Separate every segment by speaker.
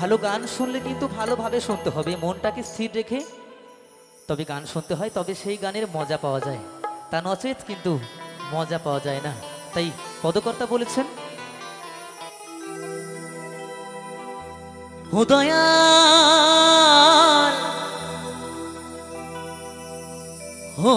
Speaker 1: ভালো গান শুনলে কিন্তু ভালোভাবে শুনতে হবে, মনটাকে স্থির রেখে তবে গান শুনতে হয়, তবে সেই গানের মজা পাওয়া যায়। তা নচেত কিন্তু মজা পাওয়া যায় না। তাই পদকর্তা বলেছেন হুদয়াল হো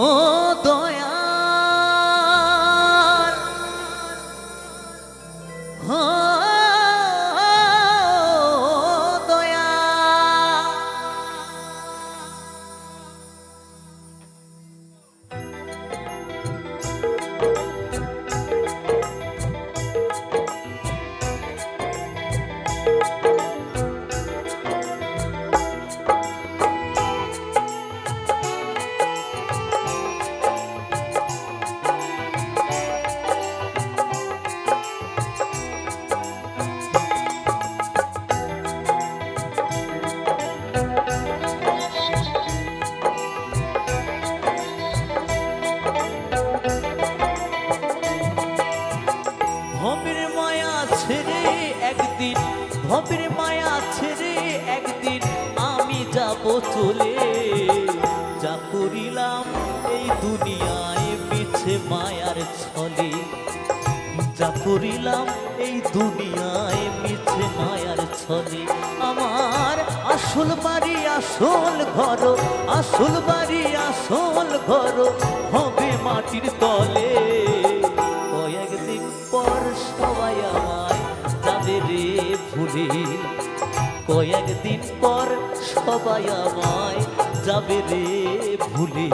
Speaker 1: ভবের মায়া ছেড়ে একদিন আমি যাব চলে। যা করিলাম এই দুনিয়ায় মিছে মায়ার ছলে। যা করিলাম এই দুনিয়ায় মিছে মায়ার ছলে। আমার আসল বাড়ি, আসল ঘর, আসল বাড়ি, আসল ঘর হবে মাটির তলে। যাবে রে ভুলে কয়েকদিন পর সবাই আমায় যাবে রে ভুলে।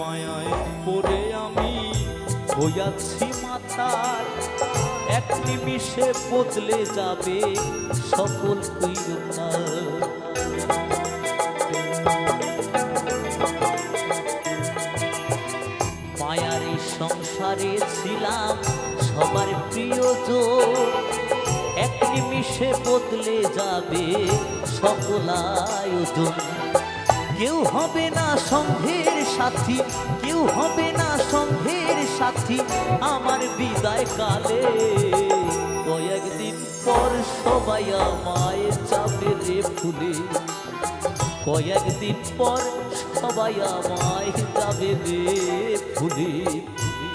Speaker 1: মায়ায় পড়ে আমি হইয়াছি মাতার এক নিমিষে বদলে যাবে সকল কৈরতাল মায়ার এই সংসারে ছিলাম সবার প্রিয়জন। এক নিমিষে বদলে যাবে সকল আয়োজন। কেউ হবে না সংঘের সাথী, কেউ হবে না সংঘের সাথী আমার বিদায় কালে। কয়েকদিন পর সবাই আমায় যাবে রে ফুলে। কয়েকদিন পর সবাই আমায় যাবে রে ফুলে ফুলে।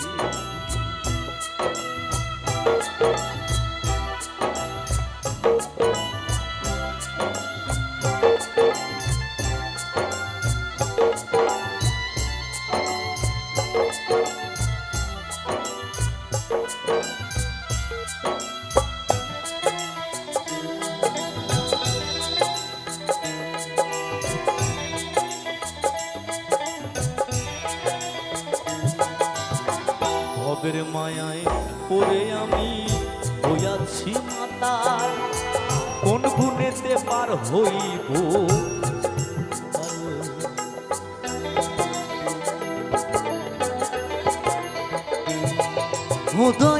Speaker 1: ভবের মায়ায় পড়ে আমি হইয়াছি মাতার কোন গুণেতে পার হইব? উদয়া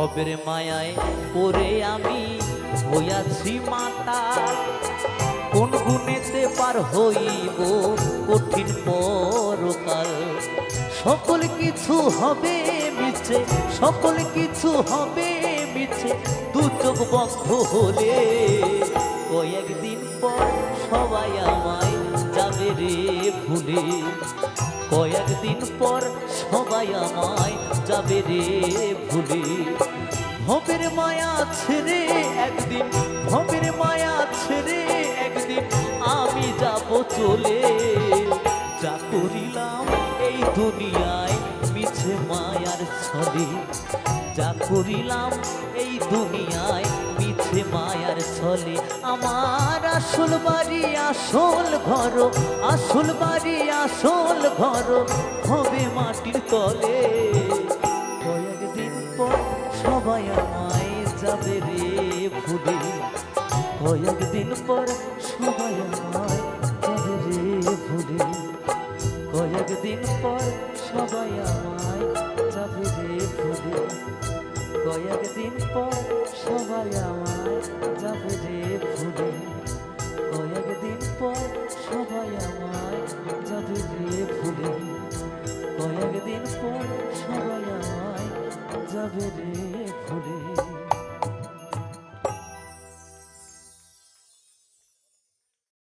Speaker 1: ভবের মায়ায় পরে আমি হইয়াছি মাতা। কোন গুণেতে পার হইব কঠিন পরকাল? সকল কিছু হবে মিছে, সকল কিছু হবে মিছে, দু চোখ বন্ধ হলে কয়েকদিন পর সবাই আমায় যাবে রে ভুলে। কয়েকদিন পর সবাই আমায় যাবে রে ভুলে। ভবের মায়া ছেড়ে একদিন, ভবের মায়া ছেড়ে একদিন আমি যাব চলে। যা করিলাম এই দুনিয়ায় মিছে মায়ার ছলে। যা করিলাম এই দুনিয়ায় মিছে মায়ার ছলে। আমার আসল বাড়ি, আসল ঘর, আসল বাড়ি, আসল ঘর, হবে মাটির তলে। কয়েকদিন পর সবাই আমায় যাবে রে ভুলে। কয়েকদিন পর সবাই আমায় যাবে রে ভুলে। কয়েকদিন পর সবাই আমায় যাবে রে ভুলে। কয়েকদিন পর সবাই আমায় যাবে রে ভুলে। পর সবাই আমার যাবে রে ভুলে। কয়েকদিন পর সবাই আমায় যাবে রে